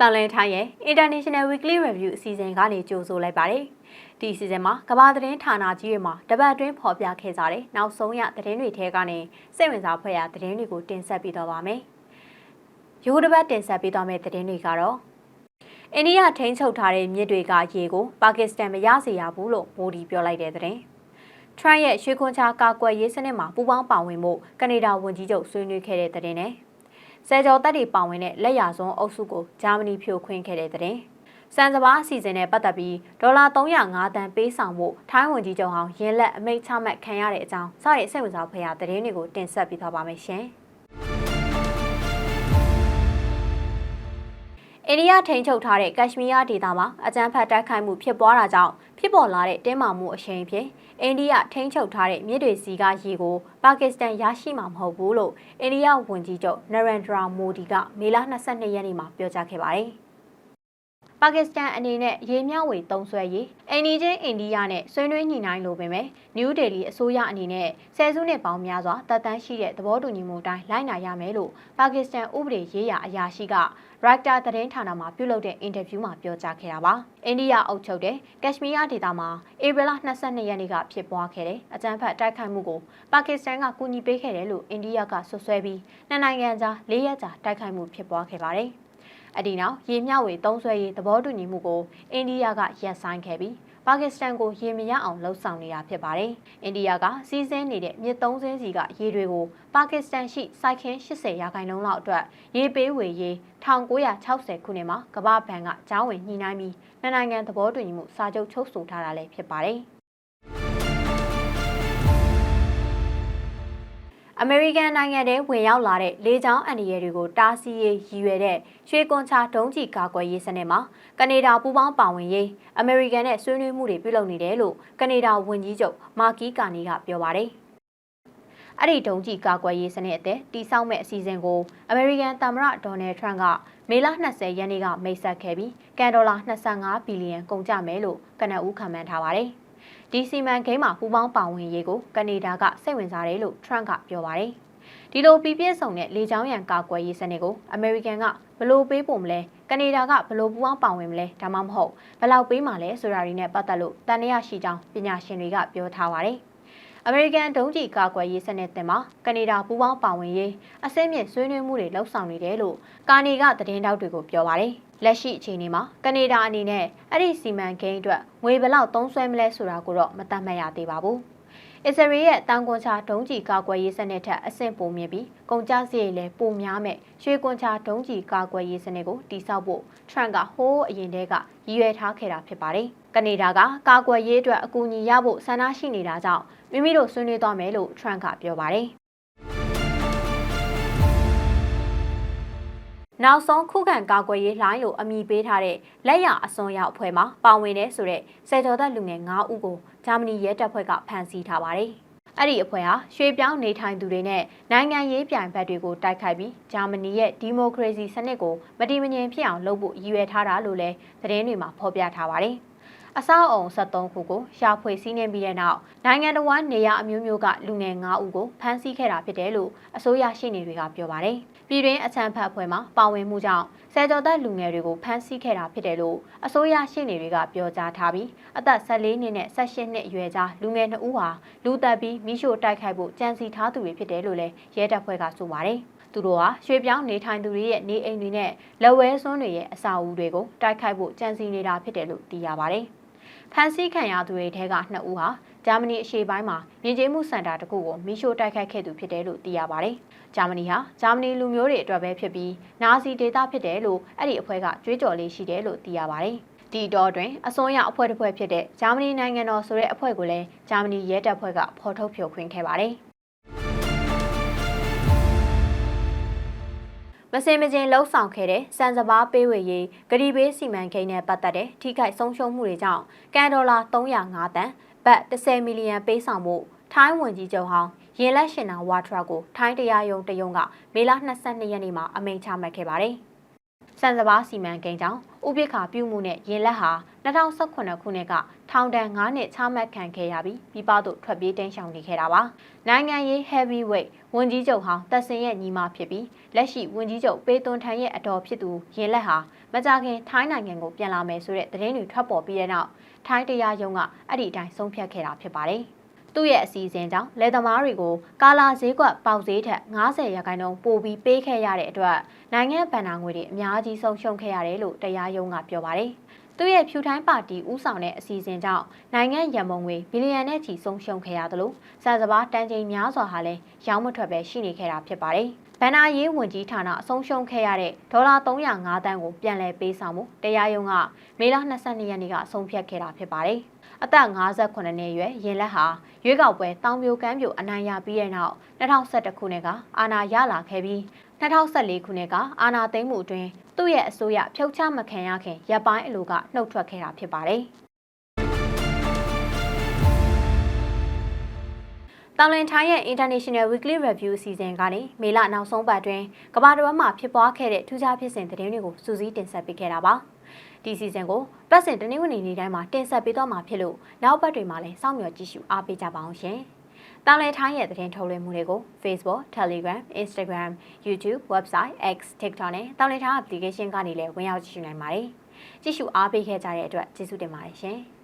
တန်လင်းထိုင်းရဲ့ International Weekly Review အစီအစဉ်ကနေကြိုဆိုလိုက်ပါတယ်။ဒီအစီအစဉ်မှာကမ္ဘာသတင်းဌာနကြီးတွေမှာတပတ်အတွင်းဖော်ပြခဲ့ကြတဲ့နောက်ဆုံးရသတင်းတွေထဲကနေစိတ်ဝင်စားဖွယ်ရာသတင်းတွေကိုတင်ဆက်ပေးတော့ပါမယ်။ရိုးတစ်ပတ်တင်ဆက်ပေးသွားမယ့်သတင်းတွေကတော့အိန္ဒိယထိန်းချုပ်ထားတဲ့မြစ်တွေကရေကိုပါကစ္စတန်မရစေရဘူးလို့မိုဒီပြောလိုက်တဲ့သတင်း။ Trump ရဲ့ရွှေခွန်ချာကာကွယ်ရေးစနစ်မှာပူးပေါင်းပါဝင်မှုကနေဒါဝန်ကြီးချုပ်ဆွေးနွေးခဲ့တဲ့သတင်းနဲ့ ဆယ်ကျော်တပ်တွေပါဝင်တဲ့လက်ရဆုံးအုပ်စုကိုဂျာမနီဖြိုခွင်းခဲ့တဲ့တဲ့။စံစဘာအစီအစဉ်နဲ့ပတ်သက်ပြီးဒေါ်လာ305တန်ပေးဆောင်မှုထိုင်းဝန်ကြီးချုပ်ဟောင်းရင်းလက်အမိတ်ချမှတ်ခံရတဲ့အကြောင်းစတဲ့စိတ်ဝင်စားဖွယ်ရာသတင်းတွေကိုတင်ဆက်ပေးသွားပါမယ်ရှင်။အိန္ဒိယထိန်းချုပ်ထားတဲ့ကက်ရှမီးယားဒေသမှာအကြမ်းဖက်တိုက်ခိုက်မှုဖြစ်ပွားတာကြောင့် ဖြစ်ပေါ်လာတဲ့တင်းမာမှုအရှိန်ဖြင့်အိန္ဒိယထိန်းချုပ်ထားတဲ့မြစ်တွေစီကရေကိုပါကစ္စတန်ရရှိမှာမဟုတ်ဘူးလို့အိန္ဒိယဝန်ကြီးချုပ်နရန်ဒရာမိုဒီကမေလ22ရက်နေ့မှာပြောကြားခဲ့ပါတယ်။ပါကစ္စတန်အနေနဲ့ရေမျှဝေသုံးစွဲရေးအိန္ဒိချင်းအိန္ဒိယနဲ့ဆွေးနွေးညှိနှိုင်းလိုပေမဲ့နယူးဒေလီအစိုးရအနေနဲ့ဆယ်စုနှစ်ပေါင်းများစွာတပ်တန်းရှိတဲ့သဘောတူညီမှုတိုင်းလိုက်နာရမယ်လို့ပါကစ္စတန်ဥပဒေရေးရာအရာရှိက ရိုက်တာသတင်းဌာနမှာပြုလုပ်တဲ့အင်တာဗျူးမှာပြောကြားခဲ့တာပါ။အိန္ဒိယအုပ်ချုပ်တဲ့ကက်ရှမီးယားဒေသမှာဧပြီလ22ရက်နေ့ကဖြစ်ပွားခဲ့တဲ့အကြမ်းဖက်တိုက်ခိုက်မှုကိုပါကစ္စတန်ကကူညီပေးခဲ့တယ်လို့အိန္ဒိယကဆွဆွဲပြီးနှစ်နိုင်ငံကြား၄ရက်ကြာတိုက်ခိုက်မှုဖြစ်ပွားခဲ့ပါတယ်။အဒီနောက်ရေမျှဝေသုံးစွဲရေးသဘောတူညီမှုကိုအိန္ဒိယကရပ်ဆိုင်းခဲ့ပြီး ပါကစ္စတန်ကိုရေမရအောင်လှုံ့ဆော်နေတာဖြစ်ပါတယ်။အိန္ဒိယကစီးဆင်းနေတဲ့မြစ်သုံးစင်းစီကရေတွေကိုပါကစ္စတန်ရှိစိုက်ခင်း80ရာခိုင်နှုန်းလောက်အတွက်ရေပေးဝေရေး1960ခုနှစ်မှာကမ္ဘာဘဏ်ကကြားဝင်ညှိနှိုင်းပြီးနိုင်ငံသဘောတူညီမှုစာချုပ်ချုပ်ဆိုထားတာလည်းဖြစ်ပါတယ်။ အမေရိကန်နိုင်ငံထဲဝင်ရောက်လာတဲ့လေကြောင်းအန္တရာယ်တွေကိုတားဆီးရေးရည်ရွယ်တဲ့ရွှေကွန်ချာဒုံးကျည်ကာကွယ်ရေးစနစ်မှာကနေဒါပူးပေါင်းပါဝင်ရေးအမေရိကန်နဲ့ဆွေးနွေးမှုတွေပြုလုပ်နေတယ်လို့ကနေဒါဝန်ကြီးချုပ်မာကီကာနီကပြောပါတယ်။အဲ့ဒီဒုံးကျည်ကာကွယ်ရေးစနစ်အသစ်တိစောက်မဲ့အစီအစဉ်ကိုအမေရိကန်သမ္မတဒေါ်နယ်ထရန့်ကမေလ20ရက်နေ့ကမိတ်ဆက်ခဲ့ပြီးကန်ဒေါ်လာ25ဘီလီယံကုန်ကျမယ်လို့ကနအူးခန့်မှန်းထားပါတယ်။ ဒီစီမံကိန်းမှာပူးပေါင်းပါဝင်ရေးကိုကနေဒါကစိတ်ဝင်စားတယ်လို့ Trump ကပြောပါတယ်။ဒီလိုပြပြဆောင်တဲ့လေကြောင်းရန်ကာကွယ်ရေးစနစ်ကိုအမေရိကန်ကဘလို့ပေးဖို့မလဲကနေဒါကဘလို့ပူးပေါင်းပါဝင်မလဲဒါမှမဟုတ်ဘယ်လောက်ပေးမှလဲဆိုတာတွေနဲ့ပတ်သက်လို့တန်ရရှိကြောင်းပညာရှင်တွေကပြောထားပါတယ်။အမေရိကန်ဒုံးကျည်ကာကွယ်ရေးစနစ်တင်မှာကနေဒါပူးပေါင်းပါဝင်ရေးအစင်းမြင့်ဆွေးနွေးမှုတွေလှုပ်ဆောင်နေတယ်လို့ကာနီကသတင်းတောက်တွေကိုပြောပါတယ်။ လက်ရှိအခြေအနေမှာကနေဒါအနေနဲ့အဲ့ဒီစီမံကိန်းအတွက်ငွေဘယ်လောက်သုံးစွဲမလဲဆိုတာကိုတော့မသတ်မှတ်ရသေးပါဘူး။အစ္စရေးရဲ့တန်ကွန်ချာဒုံးကျည်ကာကွယ်ရေးစနစ်ထက်အဆင့်ပိုမြင့်ပြီးကုန်ကျစရိတ်လည်းပိုများမဲ့ရွှေကွန်ချာဒုံးကျည်ကာကွယ်ရေးစနစ်ကိုတိစောက်ဖို့ထရန့်ကဟိုးအရင်တည်းကရည်ရွယ်ထားခဲ့တာဖြစ်ပါတယ်။ကနေဒါကကာကွယ်ရေးအတွက်အကူအညီရဖို့ဆန္ဒရှိနေတာကြောင့်မိမိတို့ဆွေးနွေးသွားမယ်လို့ထရန့်ကပြောပါတယ်။ နောက်ဆုံးခုခံကာကွယ်ရေးလိုင်းလို့အမည်ပေးထားတဲ့လက်ရအစွန်ရောက်အဖွဲ့မှာပါဝင်တဲ့ဆိုတဲ့ဆယ်တော်သက်လူငယ်9ဦးကိုဂျာမနီရဲတပ်ဖွဲ့ကဖမ်းဆီးထားပါတယ်။အဲ့ဒီအဖွဲ့ဟာရွှေပြောင်းနေထိုင်သူတွေနဲ့နိုင်ငံရေးပြိုင်ဘက်တွေကိုတိုက်ခိုက်ပြီးဂျာမနီရဲ့ဒီမိုကရေစီစနစ်ကိုမတည်မငြိမ်ဖြစ်အောင်လုပ်ဖို့ရည်ရွယ်ထားတာလို့လည်းသတင်းတွေမှာဖော်ပြထားပါတယ်။အဆောက်အုံ73ခုကိုရှာဖွေစီးနှင်းပြီးတဲ့နောက်နိုင်ငံတော်ဝန်နေရအမျိုးမျိုးကလူငယ်9ဦးကိုဖမ်းဆီးခဲ့တာဖြစ်တယ်လို့အစိုးရရှေ့နေတွေကပြောပါတယ်။ ပြည်တွင်းအချမ်းဖတ်အဖွဲ့မှပါဝင်မှုကြောင့်ဆယ်ကျော်သက်လူငယ်တွေကိုဖမ်းဆီးခဲ့တာဖြစ်တယ်လို့အစိုးရရှေ့နေတွေကပြောကြားထားပြီးအသက်14နှစ်နဲ့18နှစ်အရွယ်ကြားလူငယ်2ဦးဟာလူသက်ပြီးမိရှို့တိုက်ခိုက်ဖို့ကြံစီထားသူတွေဖြစ်တယ်လို့လည်းရဲတပ်ဖွဲ့ကဆိုပါတယ်။သူတို့ဟာရွှေပြောင်းနေထိုင်သူတွေရဲ့နေအိမ်တွေနဲ့လက်ဝဲစွန်းတွေရဲ့အစာအုပ်တွေကိုတိုက်ခိုက်ဖို့ကြံစီနေတာဖြစ်တယ်လို့သိရပါတယ်။ဖမ်းဆီးခံရသူတွေထဲက2ဦးဟာ ဂျာမနီအရှေ့ပိုင်းမှာမြင်ကျမှုစင်တာတစ်ခုကိုမိရှို့တိုက်ခိုက်ခဲ့သူဖြစ်တယ်လို့သိရပါတယ်။ဂျာမနီဟာဂျာမနီလူမျိုးတွေအတွက်ပဲဖြစ်ပြီးနာဇီဒေသဖြစ်တယ်လို့အဲ့ဒီအဖွဲ့ကကြွေးကြော်လေးရှိတယ်လို့သိရပါတယ်။ဒီတော့တွင်အစွန်းရောက်အဖွဲ့တစ်ဖွဲ့ဖြစ်တဲ့ဂျာမနီနိုင်ငံတော်ဆိုတဲ့အဖွဲ့ကိုလည်းဂျာမနီရဲတပ်ဖွဲ့ကဖော်ထုတ်ဖြိုခွင်းခဲ့ပါတယ်။မစင်မချင်းလှုပ်ဆောင်ခဲ့တဲ့စံစဘာပေးဝေရေးဂရီဘေးစီမံကိန်းနဲ့ပတ်သက်တဲ့ထိခိုက်ဆုံးရှုံးမှုတွေကြောင့်ကန်ဒေါ်လာ305တန် ဘတ်10မီလီယံပေးဆောင်မှုထိုင်းဝန်ကြီးချုပ်ဟောင်းရင်လက်ရှင်နာဝါထရာကိုထိုင်းတရားရုံးတရုံးကမေလ22ရက်နေ့မှာအမိန့်ချမှတ်ခဲ့ပါတယ်။ စံစဘာစီမံကိန်းကြောင့်ဥပိ္ပခာပြုမှုနဲ့ရင်လက်ဟာ2018ခုနှစ်ကထောင်ဒဏ်9နှစ်ချမှတ်ခံခဲ့ရပြီးပြည်ပသို့ထွက်ပြေးတိမ်းရှောင်နေခဲ့တာပါ။နိုင်ငံရေး heavyweight ဝန်ကြီးချုပ်ဟောင်းတက်စင်ရဲ့ညီမဖြစ်ပြီးလက်ရှိဝန်ကြီးချုပ်ပေသွန်ထန်ရဲ့အတော်ဖြစ်သူရင်လက်ဟာမကြခင်ထိုင်းနိုင်ငံကိုပြန်လာမယ်ဆိုတဲ့သတင်းတွေထွက်ပေါ်ပြီးတဲ့နောက်ထိုင်းတရားရုံးကအဲ့ဒီအတိုင်းဆုံးဖြတ်ခဲ့တာဖြစ်ပါတယ်။ သူ့ရဲ့အစီအစဉ်ကြောင့်လယ်သမားတွေကိုကာလာဈေးကွက်ပေါက်ဈေးထက်90ရာခိုင်နှုန်းပိုပြီးပေးခဲ့ရတဲ့အတွက်နိုင်ငံဗန်နာငွေတွေအများကြီးဆုံးရှုံးခဲ့ရတယ်လို့တရားရုံးကပြောပါတယ်။သူ့ရဲ့ဖြူထိုင်းပါတီဥဆောင်တဲ့အစီအစဉ်ကြောင့်နိုင်ငံရန်ပုံငွေဘီလီယံနဲ့ချီဆုံးရှုံးခဲ့ရသလိုစံစဘာတန်ချိန်များစွာဟာလည်းရောင်းမထွက်ပဲရှိနေခဲ့တာဖြစ်ပါတယ်။ဗန်နာရေးဝန်ကြီးဌာနအဆုံးရှုံးခဲ့ရတဲ့ဒေါ်လာ305တန်းကိုပြန်လည်ပေးဆောင်မှုတရားရုံးကမေလ22ရက်နေ့ကဆုံးဖြတ်ခဲ့တာဖြစ်ပါတယ်။ အသက်58နှစ်အရွယ်ရင်လက်ဟာရွေးကောက်ပွဲတောင်ပြိုကမ်းပြိုအနိုင်ရပြီးတဲ့နောက်2011ခုနှစ်ကအာဏာရလာခဲ့ပြီး2014ခုနှစ်ကအာဏာသိမ်းမှုအတွင်းသူ့ရဲ့အစိုးရဖြုတ်ချမခံရခင်ရပ်ပိုင်းအလိုကနှုတ်ထွက်ခဲ့တာဖြစ်ပါတယ်။တောင်လင်ထိုင်းရဲ့ International Weekly Review အစီအစဉ်ကနေမေလနောက်ဆုံးပတ်တွင်ကမ္ဘာတစ်ဝန်းမှာဖြစ်ပွားခဲ့တဲ့ထူးခြားဖြစ်စဉ်သတင်းတွေကိုစူးစီးတင်ဆက်ပေးခဲ့တာပါ။ ဒီစီဇန်ကိုပတ်စဉ်တနင်္ဂနွေနေ့တိုင်းမှာတင်ဆက်ပေးတော့မှာဖြစ်လို့နောက်ပတ်တွေမှာလည်းစောင့်မျှော်ကြည့်ရှုအားပေးကြပါအောင်ရှင်။တောင်လင်ထိုင်းရဲ့သတင်းထုတ်လွှင့်မှုတွေကို Facebook, Telegram, Instagram, YouTube, Website, X, TikTok နဲ့တောင်လင်ထိုင်း application ကနေလည်းဝင်ရောက်ကြည့်ရှုနိုင်ပါတယ်။ကြည့်ရှုအားပေးခဲ့ကြတဲ့အတွက်ကျေးဇူးတင်ပါတယ်ရှင်။